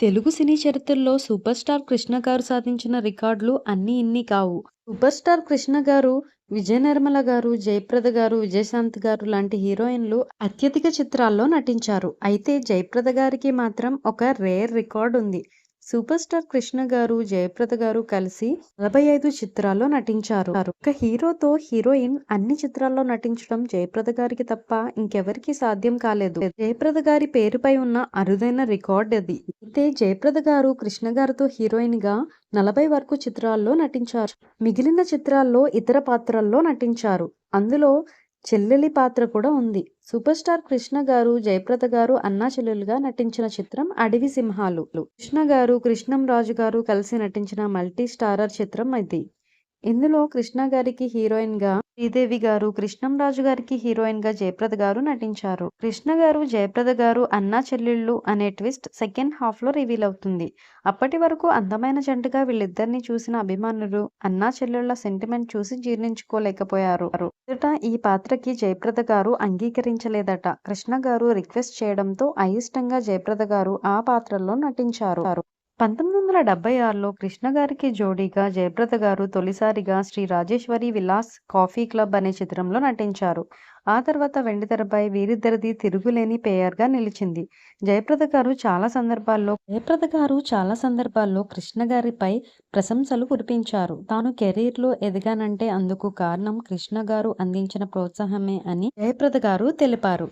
తెలుగు సినీ చరిత్రలో super star Krishna గారు సాధించిన రికార్డులు అన్నీ ఇన్ని కావు. సూపర్ స్టార్ కృష్ణ గారు, విజయ నిర్మల గారు, జయప్రద గారు, విజయశాంత్ గారు లాంటి హీరోయిన్లు అత్యధిక చిత్రాల్లో నటించారు. అయితే జయప్రద గారికి మాత్రం ఒక రేర్ రికార్డ్ ఉంది. సూపర్ స్టార్ కృష్ణ గారు, జయప్రద గారు కలిసి నలభై ఐదు చిత్రాల్లో నటించారు. ఒక హీరోతో హీరోయిన్ అన్ని చిత్రాల్లో నటించడం జయప్రద గారికి తప్ప ఇంకెవరికీ సాధ్యం కాలేదు. జయప్రద గారి పేరుపై ఉన్న అరుదైన రికార్డ్ అది. అయితే జయప్రద గారు కృష్ణ గారితో హీరోయిన్గా నలభై వరకు చిత్రాల్లో నటించారు. మిగిలిన చిత్రాల్లో ఇతర పాత్రల్లో నటించారు. అందులో చెల్లెలి పాత్ర కూడా ఉంది. సూపర్ స్టార్ కృష్ణ గారు, జయప్రద గారు అన్నా చెల్లెలుగా నటించిన చిత్రం అడవి సింహాలు. కృష్ణ గారు, కృష్ణం రాజు గారు కలిసి నటించిన మల్టీ స్టారర్ చిత్రం ఇది. ఇందులో కృష్ణ గారికి హీరోయిన్గా శ్రీదేవి గారు, కృష్ణం రాజు గారికి హీరోయిన్గా జయప్రద గారు నటించారు. కృష్ణ గారు, జయప్రద గారు అన్నా చెల్లెళ్ళు అనే ట్విస్ట్ సెకండ్ హాఫ్లో రివీల్ అవుతుంది. అప్పటి వరకు అందమైన జంటగా వీళ్ళిద్దరిని చూసిన అభిమానులు అన్నా చెల్లెళ్ళ సెంటిమెంట్ చూసి జీర్ణించుకోలేకపోయారు. ఎదుట ఈ పాత్రకి జయప్రద గారు అంగీకరించలేదట. కృష్ణ గారు రిక్వెస్ట్ చేయడంతో అయిష్టంగా జయప్రద గారు ఆ పాత్రలో నటించారు. పంతొమ్మిది వందల డెబ్బై ఆరులో కృష్ణ గారికి జోడీగా జయప్రద గారు తొలిసారిగా శ్రీ రాజేశ్వరి విలాస్ కాఫీ క్లబ్ అనే చిత్రంలో నటించారు. ఆ తర్వాత వెండితెరపై వీరిద్దరిది తిరుగులేని పేయర్గా నిలిచింది. జయప్రద గారు చాలా సందర్భాల్లో జయప్రద గారు చాలా సందర్భాల్లో కృష్ణ గారిపై ప్రశంసలు కురిపించారు. తాను కెరీర్లో ఎదిగానంటే అందుకు కారణం కృష్ణ గారు అందించిన ప్రోత్సాహమే అని జయప్రద గారు తెలిపారు.